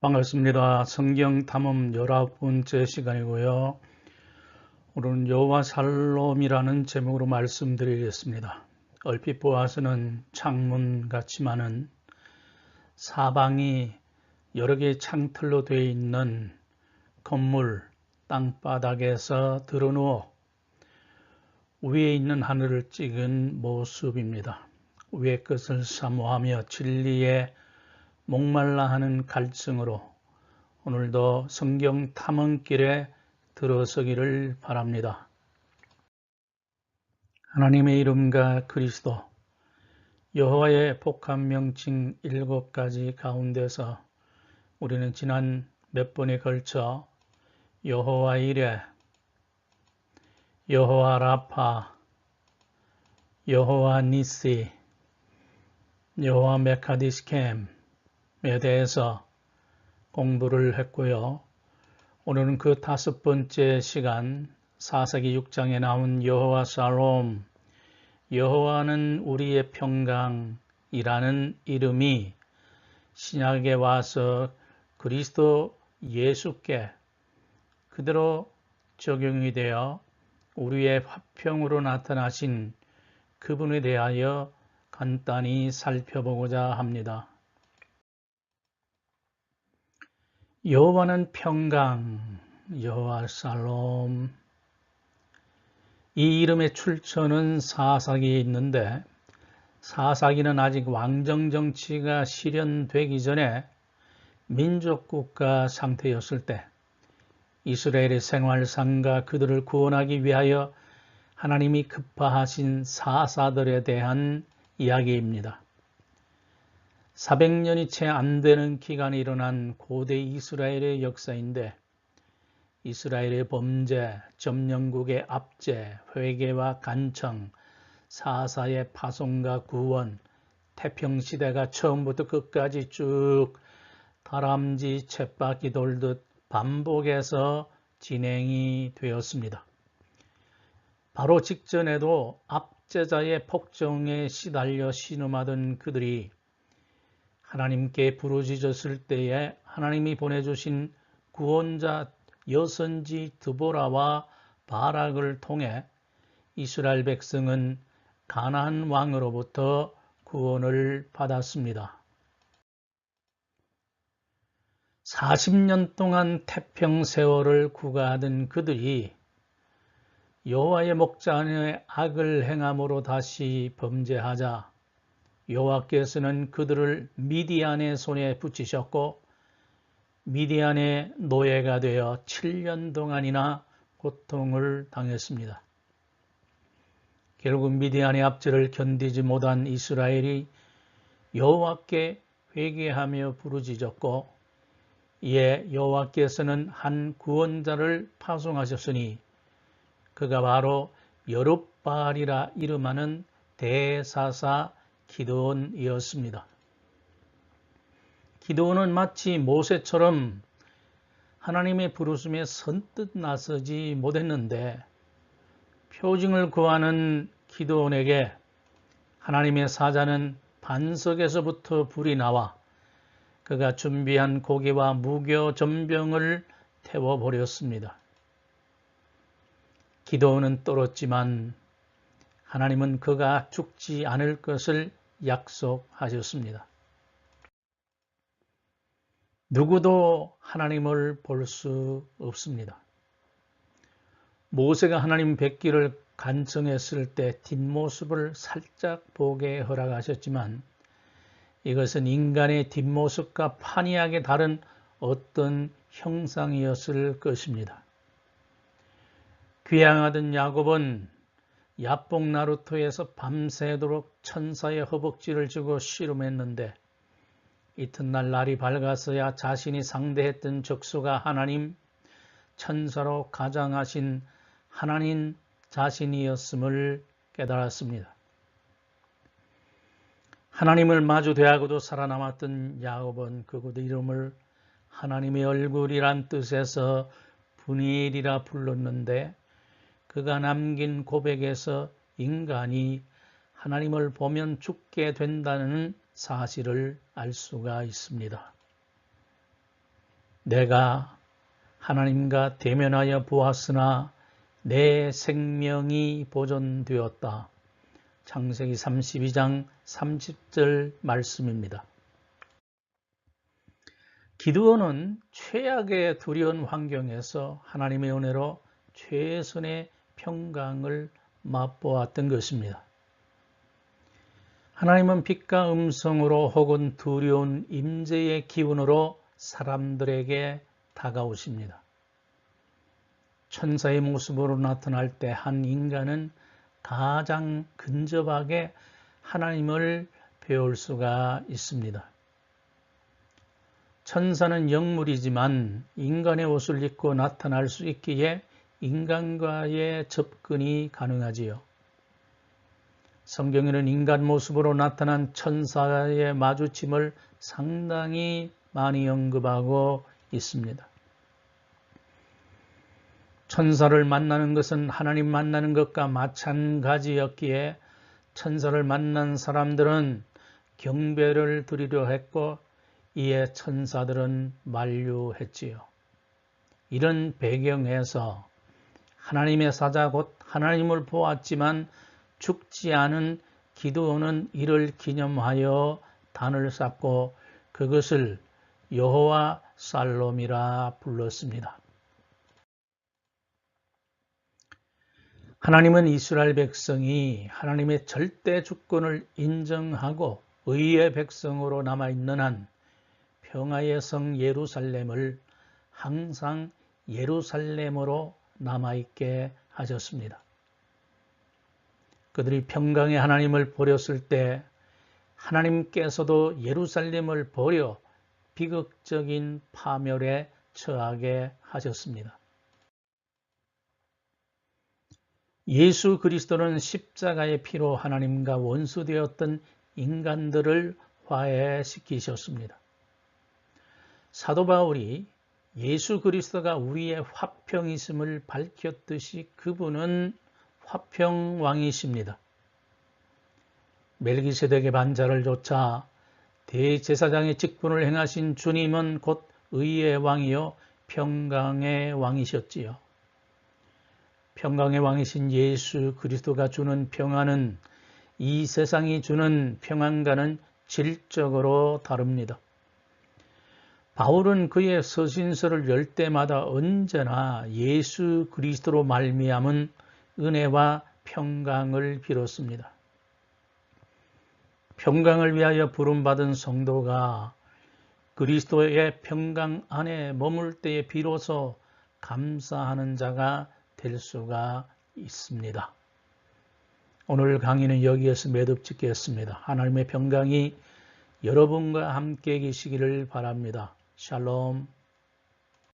반갑습니다. 성경 탐험 열아홉 번째 시간이고요. 오늘은 여호와 살롬이라는 제목으로 말씀드리겠습니다. 얼핏 보아서는 창문 같지만은 사방이 여러 개의 창틀로 되어 있는 건물 땅바닥에서 드러누워 위에 있는 하늘을 찍은 모습입니다. 위의 것을 사모하며 진리에 목말라 하는 갈증으로 오늘도 성경 탐험길에 들어서기를 바랍니다. 하나님의 이름과 그리스도 여호와의 복합 명칭 일곱 가지 가운데서 우리는 지난 몇 번에 걸쳐 여호와 이레, 여호와 라파, 여호와 니시, 여호와 메카디스캠 에 대해서 공부를 했고요. 오늘은 그 다섯 번째 시간 사사기 6장에 나온 여호와 살롬 여호와는 우리의 평강이라는 이름이 신약에 와서 그리스도 예수께 그대로 적용이 되어 우리의 화평으로 나타나신 그분에 대하여 간단히 살펴보고자 합니다. 여호와는 평강, 여호와 살롬. 이 이름의 출처는 사사기에 있는데 사사기는 아직 왕정 정치가 실현되기 전에 민족국가 상태였을 때 이스라엘의 생활상과 그들을 구원하기 위하여 하나님이 급파하신 사사들에 대한 이야기입니다. 400년이 채 안 되는 기간에 일어난 고대 이스라엘의 역사인데 이스라엘의 범죄, 점령국의 압제, 회개와 간청, 사사의 파송과 구원, 태평시대가 처음부터 끝까지 쭉 다람쥐 쳇바퀴 돌듯 반복해서 진행이 되었습니다. 바로 직전에도 압제자의 폭정에 시달려 신음하던 그들이 하나님께 부르짖었을 때에 하나님이 보내주신 구원자 여선지 드보라와 바락을 통해 이스라엘 백성은 가나안 왕으로부터 구원을 받았습니다. 40년 동안 태평 세월을 구가하던 그들이 여호와의 목자의 악을 행함으로 다시 범죄하자 여호와께서는 그들을 미디안의 손에 붙이셨고 미디안의 노예가 되어 7년 동안이나 고통을 당했습니다. 결국 미디안의 압제를 견디지 못한 이스라엘이 여호와께 회개하며 부르짖었고 이에 여호와께서는 한 구원자를 파송하셨으니 그가 바로 여룻바알이라 이름하는 대사사 기도원이었습니다. 기도원은 마치 모세처럼 하나님의 부르심에 선뜻 나서지 못했는데 표징을 구하는 기도원에게 하나님의 사자는 반석에서부터 불이 나와 그가 준비한 고기와 무교 전병을 태워버렸습니다. 기도원은 떨었지만 하나님은 그가 죽지 않을 것을 약속하셨습니다. 누구도 하나님을 볼 수 없습니다. 모세가 하나님 뵙기를 간청했을 때 뒷모습을 살짝 보게 허락하셨지만 이것은 인간의 뒷모습과 판이하게 다른 어떤 형상이었을 것입니다. 귀향하던 야곱은 야뽕 나루토에서 밤새도록 천사의 허벅지를 주고 씨름했는데 이튿날 날이 밝아서야 자신이 상대했던 적수가 하나님 천사로 가장하신 하나님 자신이었음을 깨달았습니다. 하나님을 마주 대하고도 살아남았던 야곱은 그곳 이름을 하나님의 얼굴이란 뜻에서 분이엘이라 불렀는데 그가 남긴 고백에서 인간이 하나님을 보면 죽게 된다는 사실을 알 수가 있습니다. 내가 하나님과 대면하여 보았으나 내 생명이 보존되었다. 창세기 32장 30절 말씀입니다. 기드온은 최악의 두려운 환경에서 하나님의 은혜로 최선의 평강을 맛보았던 것입니다. 하나님은 빛과 음성으로 혹은 두려운 임재의 기운으로 사람들에게 다가오십니다. 천사의 모습으로 나타날 때 한 인간은 가장 근접하게 하나님을 배울 수가 있습니다. 천사는 영물이지만 인간의 옷을 입고 나타날 수 있기에 인간과의 접근이 가능하지요. 성경에는 인간 모습으로 나타난 천사의 마주침을 상당히 많이 언급하고 있습니다. 천사를 만나는 것은 하나님 만나는 것과 마찬가지였기에 천사를 만난 사람들은 경배를 드리려 했고 이에 천사들은 만류했지요. 이런 배경에서 하나님의 사자 곧 하나님을 보았지만 죽지 않은 기도는 이를 기념하여 단을 쌓고 그것을 여호와 살롬이라 불렀습니다. 하나님은 이스라엘 백성이 하나님의 절대 주권을 인정하고 의의 백성으로 남아있는 한 평화의 성 예루살렘을 항상 예루살렘으로 남아있게 하셨습니다. 그들이 평강의 하나님을 버렸을 때 하나님께서도 예루살렘을 버려 비극적인 파멸에 처하게 하셨습니다. 예수 그리스도는 십자가의 피로 하나님과 원수되었던 인간들을 화해시키셨습니다. 사도 바울이 예수 그리스도가 우리의 화평이심을 밝혔듯이 그분은 화평왕이십니다. 멜기세덱의 반자를 쫓아 대제사장의 직분을 행하신 주님은 곧 의의 왕이요 평강의 왕이셨지요. 평강의 왕이신 예수 그리스도가 주는 평안은 이 세상이 주는 평안과는 질적으로 다릅니다. 바울은 그의 서신서를 열 때마다 언제나 예수 그리스도로 말미암은 은혜와 평강을 빌었습니다. 평강을 위하여 부름받은 성도가 그리스도의 평강 안에 머물 때에 비로소 감사하는 자가 될 수가 있습니다. 오늘 강의는 여기에서 매듭 짓겠습니다. 하나님의 평강이 여러분과 함께 계시기를 바랍니다. 샬롬